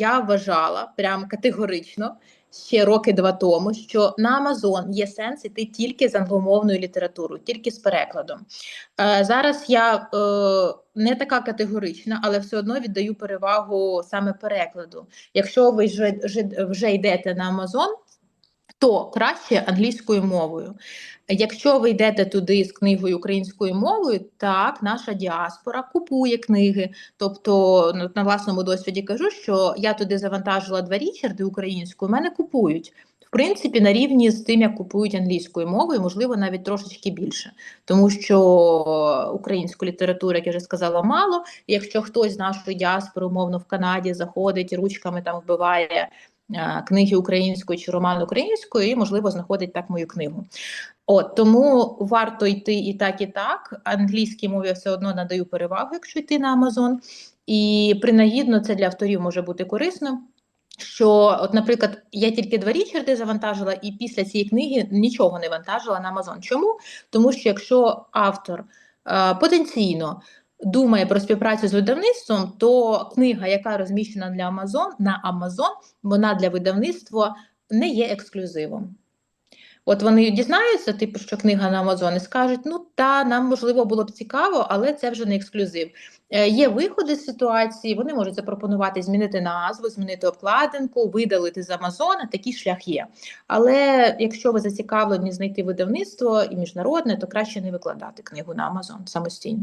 Я вважала прям категорично ще роки два тому, що на Амазон є сенс іти тільки з англомовною літературою, тільки з перекладом. Е, зараз я е, не така категорична, але все одно віддаю перевагу саме перекладу. Якщо ви вже, вже, йдете на Amazon, то краще англійською мовою. Якщо ви йдете туди з книгою українською мовою, так наша діаспора купує книги. Тобто, ну, на власному досвіді кажу, що я туди завантажила два річарди українською, мене купують. В принципі, на рівні з тим, як купують англійською мовою, можливо, навіть трошечки більше, тому що українську літературу, як я вже сказала, мало. Якщо хтось з нашої діаспори, умовно в Канаді, заходить ручками там вбиває книги українською чи роман українською, і можливо знаходить так мою книгу. От тому варто йти і так, і так. Англійській мові я все одно надаю перевагу, якщо йти на Амазон. І принагідно це для авторів може бути корисно. Що, от, наприклад, я тільки два річарди завантажила, і після цієї книги нічого не вантажила на Амазон. Чому? Тому що якщо автор е, потенційно думає про співпрацю з видавництвом, то книга, яка розміщена для Амазон на Амазон, вона для видавництва не є ексклюзивом. От вони дізнаються, типу, що книга на Амазон, і скажуть, ну та нам можливо було б цікаво, але це вже не ексклюзив. Е, є виходи з ситуації, вони можуть запропонувати змінити назву, змінити обкладинку, видалити з Амазона. Такий шлях є. Але якщо ви зацікавлені знайти видавництво і міжнародне, то краще не викладати книгу на Амазон самостійно.